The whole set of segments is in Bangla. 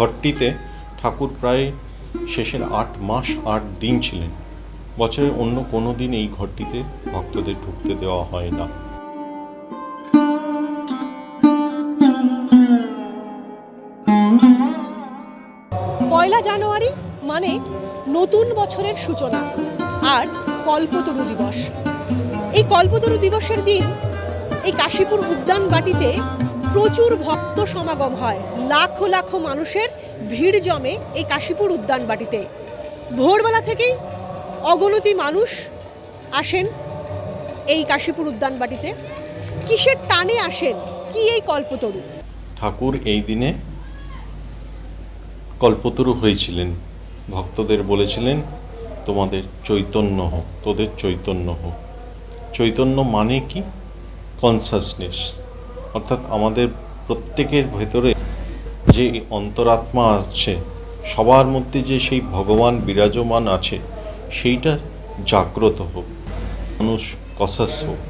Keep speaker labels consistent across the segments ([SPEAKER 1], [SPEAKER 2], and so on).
[SPEAKER 1] ঘরটিতে ঠাকুর প্রায় শেষের আট মাস আট দিন ছিলেন। বছরের অন্য কোনো দিন এই ঘরটিতে ভক্তদের ঢুকতে দেওয়া হয় না।
[SPEAKER 2] পয়লা জানুয়ারি মানে নতুন বছরের সূচনা আর কল্পতরু দিবস। এই কল্পতরু দিবসের দিন এই কাশীপুর উদ্যান বাটিতে প্রচুর ভক্ত সমাগম হয়। লাখো লাখো মানুষের ভিড় জমে এই কাশীপুর উদ্যান বাটিতে। ভোরবেলা থেকেই অগণতি মানুষ আসেন এই কাশীপুর উদ্যান বাটিতে। কিসের টানে আসেন? কি এই কল্পতরু?
[SPEAKER 1] ঠাকুর এই দিনে কল্পতরু হয়েছিলেন। ভক্তদের বলেছিলেন, তোমাদের চৈতন্য হোক, তোদের চৈতন্য হোক। চৈতন্য মানে কি? কনসাসনেস অর্থাৎ আমাদের প্রত্যেকের ভেতরে যে অন্তরাত্মা আছে, সবার মধ্যে যে সেই ভগবান বিরাজমান আছে, সেইটা জাগ্রত হোক। মানুষ কসাস হোক।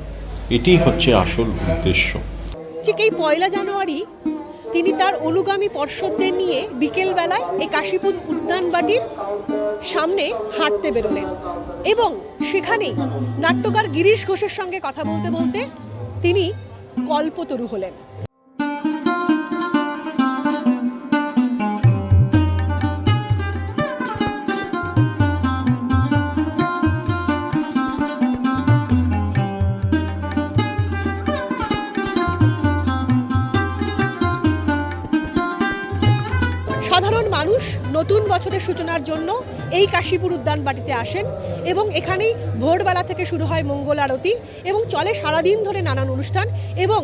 [SPEAKER 1] এটি হচ্ছে আসল উদ্দেশ্য।
[SPEAKER 2] ঠিক এই পয়লা জানুয়ারি তিনি তার অনুগামী পর্ষদদের নিয়ে বিকেলবেলায় এই কাশীপুর উদ্যানবাটির সামনে হাঁটতে বেরোলেন এবং সেখানেই নাট্যকার গিরিশ ঘোষের সঙ্গে কথা বলতে বলতে তিনি কল্পতরু হলেন। মানুষ নতুন বছরের সূচনার জন্য এই কাশীপুর উদ্যান বাটিতে আসেন এবং এখানেই ভোরবেলা থেকে শুরু হয় মঙ্গল আরতি এবং চলে সারাদিন ধরে নানান অনুষ্ঠান এবং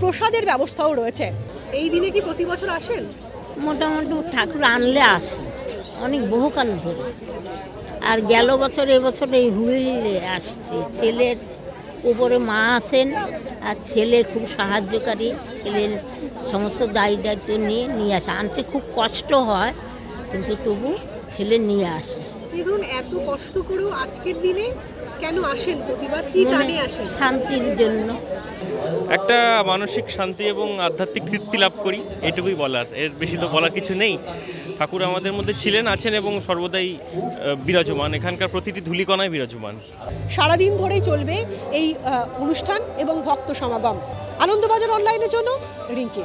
[SPEAKER 2] প্রসাদের ব্যবস্থাও রয়েছে। এই দিনে কি প্রতি বছর আসেন?
[SPEAKER 3] মোটামুটি ঠাকুর আনলে আসে। অনেক বহুকাল ধরে। আর গেল বছর এবছর এই হুইলে আসছে। ছেলের উপরে মা আছেন আর ছেলে খুব সাহায্যকারী, ছেলের সমস্ত দায়ী দায়িত্ব নিয়ে নিয়ে আসে। আনতে খুব কষ্ট হয়, কিন্তু তবু ছেলে নিয়ে আসে।
[SPEAKER 2] এত কষ্ট করেও আজকের দিনে কেন আসেন? প্রতিবার কি টানে আসেন?
[SPEAKER 3] শান্তির জন্য।
[SPEAKER 4] একটা মানসিক শান্তি এবং আধ্যাত্মিক তৃপ্তি লাভ করি এটুকুই বলার। এর বেশি তো বলার কিছু নেই। ঠাকুর আমাদের মধ্যে ছিলেন আছেন এবং সর্বদাই বিরাজমান। এখানকার প্রতিটি ধুলিকণায় বিরাজমান।
[SPEAKER 2] সারাদিন ধরেই চলবে এই অনুষ্ঠান এবং ভক্ত সমাগম। আনন্দবাজার অনলাইনের জন্য রিঙ্কি।